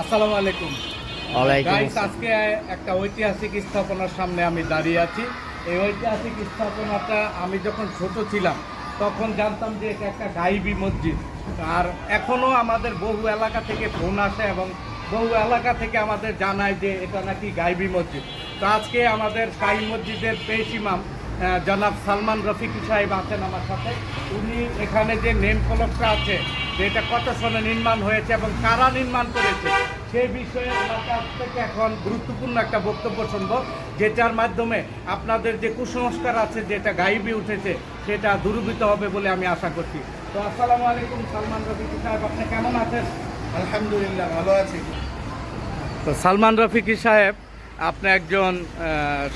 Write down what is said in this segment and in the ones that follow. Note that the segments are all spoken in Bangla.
আসসালামু আলাইকুম। গাইস আজকে একটা ঐতিহাসিক স্থাপনার সামনে আমি দাঁড়িয়ে আছি। এই ঐতিহাসিক স্থাপনাটা আমি যখন ছোট ছিলাম তখন জানতাম যে এটা একটা গাইবি মসজিদ। আর এখনও আমাদের বহু এলাকা থেকে ফোন আসে এবং বহু এলাকা থেকে আমাদের জানায় যে এটা নাকি গাইবি মসজিদ। তো আজকে আমাদের শাহী মসজিদের পেশ ইমাম জনাব সালমান রফিকি সাহেব আছেন আমার সাথে। উনি এখানে যে নেম ফলকটা আছে যে এটা কত সনে নির্মাণ হয়েছে এবং কারা নির্মাণ করেছে সেই বিষয়ে ওনার কাছ থেকে এখন গুরুত্বপূর্ণ একটা বক্তব্য শুনব যেটার মাধ্যমে আপনাদের যে কুসংস্কার আছে যেটা গাইবি উঠেছে সেটা দূরীভূত হবে বলে আমি আশা করছি। তো আসসালামু আলাইকুম সালমান রফিকি সাহেব আপনি কেমন আছেন? আলহামদুলিল্লাহ ভালো আছি। তো সালমান রফিকি সাহেব আপনি একজন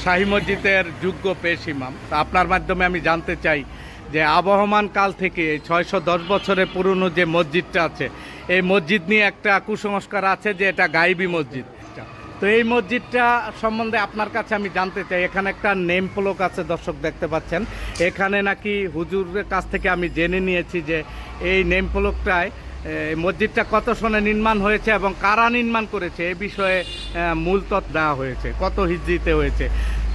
শাহী মসজিদের যোগ্য পেশ ইমাম তা আপনার মাধ্যমে আমি জানতে চাই যে আবহমান কাল থেকে ছয়শো দশ বছরের পুরনো যে মসজিদটা আছে, এই মসজিদ নিয়ে একটা কুসংস্কার আছে যে এটা গাইবি মসজিদ। তো এই মসজিদটা সম্বন্ধে আপনার কাছে আমি জানতে চাই, এখানে একটা নেম ফলক আছে দর্শক দেখতে পাচ্ছেন। এখানে নাকি হুজুরের কাছ থেকে আমি জেনে নিয়েছি যে এই নেম ফলকটায় এই মসজিদটা কত সনে নির্মাণ হয়েছে এবং কারা নির্মাণ করেছে, এ বিষয়ে মূল তথ্য দেওয়া হয়েছে, কত হিজড়িতে হয়েছে।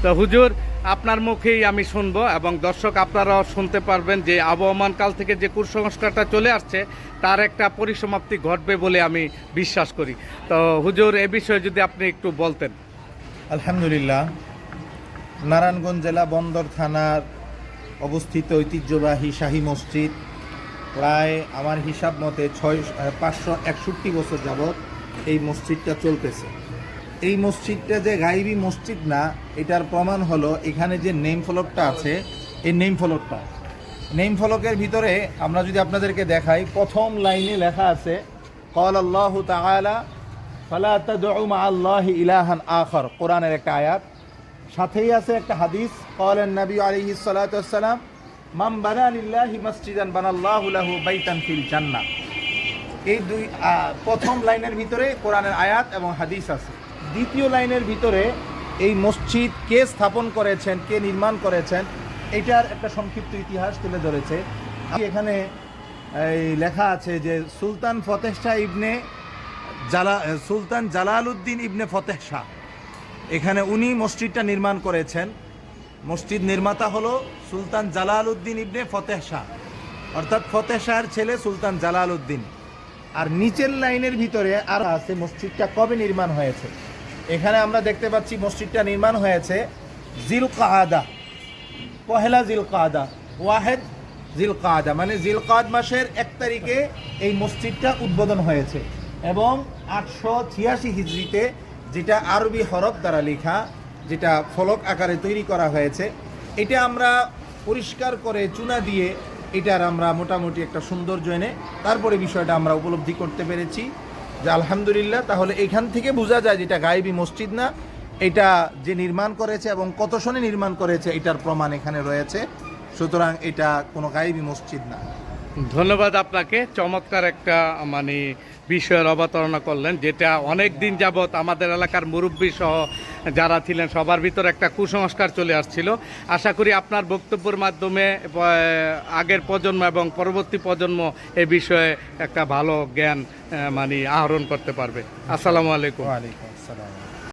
তো হুজুর আপনার মুখেই আমি শুনব এবং দর্শক আপনারাও শুনতে পারবেন যে আবহমান কাল থেকে যে কুসংস্কারটা চলে আসছে, তার একটা পরিসমাপ্তি ঘটবে বলে আমি বিশ্বাস করি। তো হুজুর, এ বিষয়ে যদি আপনি একটু বলতেন। আলহামদুলিল্লাহ, নারায়ণগঞ্জ জেলা বন্দর থানার অবস্থিত ঐতিহ্যবাহী শাহী মসজিদ, প্রায় আমার হিসাব মতে ছয়, পাঁচশো একষট্টি বছর যাবৎ এই মসজিদটা চলতেছে। এই মসজিদটা যে গাইবি মসজিদ না, এটার প্রমাণ হলো এখানে যে নেম ফলকটা আছে, এই নেম ফলকটা। নেম ফলকের ভিতরে আমরা যদি আপনাদেরকে দেখাই, প্রথম লাইনে লেখা আছে কল আল্লাহ তাআলা, ফালা তাদউ মা আল্লাহ ইলাহান আখর কোরআনের একটা আয়াত। সাথেই আছে একটা হাদিস কলেন নবী আলাইহি সাল্লাতু ওয়াসসালাম মাম বানা লিল্লাহি মসজিদান বানাল্লাহু লাহু বাইতান ফিল জান্নাহ এই দুই প্রথম লাইনের ভিতরে কোরআনের আয়াত এবং হাদিস আছে। দ্বিতীয় লাইনের ভিতরে এই মসজিদ কে স্থাপন করেছেন, কে নির্মাণ করেছেন, এটার একটা সংক্ষিপ্ত ইতিহাস তুলে ধরেছে। এখানে, এই লেখা আছে যে সুলতান ফতেহ শাহ ইবনে জালা, সুলতান জালালউদ্দিন ইবনে ফতেহ শাহ। এখানে উনি মসজিদটা নির্মাণ করেছেন। মসজিদ নির্মাতা হলো সুলতান জালালউদ্দিন ইবনে ফতেহ শাহ। অর্থাৎ ফতেহ শাহের ছেলে সুলতান জালালউদ্দিন। আর নিচের লাইনের ভিতরে আর আছে মসজিদটা কবে নির্মাণ হয়েছে। এখানে আমরা দেখতে পাচ্ছি মসজিদটা নির্মাণ হয়েছে জিল কাহাদা পহেলা জিল কাদা ওয়াহেদ জিল কাদা মানে জিল কাদ মাসের এক তারিখে এই মসজিদটা উদ্বোধন হয়েছে এবং আটশো ছিয়াশি হিজড়িতে যেটা আরবি হরফ দ্বারা লেখা, যেটা ফলক আকারে তৈরি করা হয়েছে, এটা আমরা পরিষ্কার করে চুনা দিয়ে এটার আমরা মোটামুটি একটা সৌন্দর্য এনে তারপরে বিষয়টা আমরা উপলব্ধি করতে পেরেছি। যে আলহামদুলিল্লাহ, তাহলে এখান থেকে বোঝা যায় যেটা গায়েবী মসজিদ না, এটা যে নির্মাণ করেছে এবং কত সনে নির্মাণ করেছে, এটার প্রমাণ এখানে রয়েছে। সুতরাং এটা কোনো গায়েবী মসজিদ না। ধন্যবাদ আপনাকে, চমৎকার একটা মানে বিষয়ের অবতারণা করলেন, যেটা অনেক দিন যাবৎ আমাদের এলাকার মুরব্বী সহ যারা ছিলেন, সবার ভিতর একটা কুসংস্কার চলে আসছিল। আশা করি আপনার বক্তব্যের মাধ্যমে আগের প্রজন্ম এবং পরবর্তী প্রজন্ম এ বিষয়ে একটা ভালো জ্ঞান মানে আহরণ করতে পারবে। আসসালামু আলাইকুম। আলাইকুম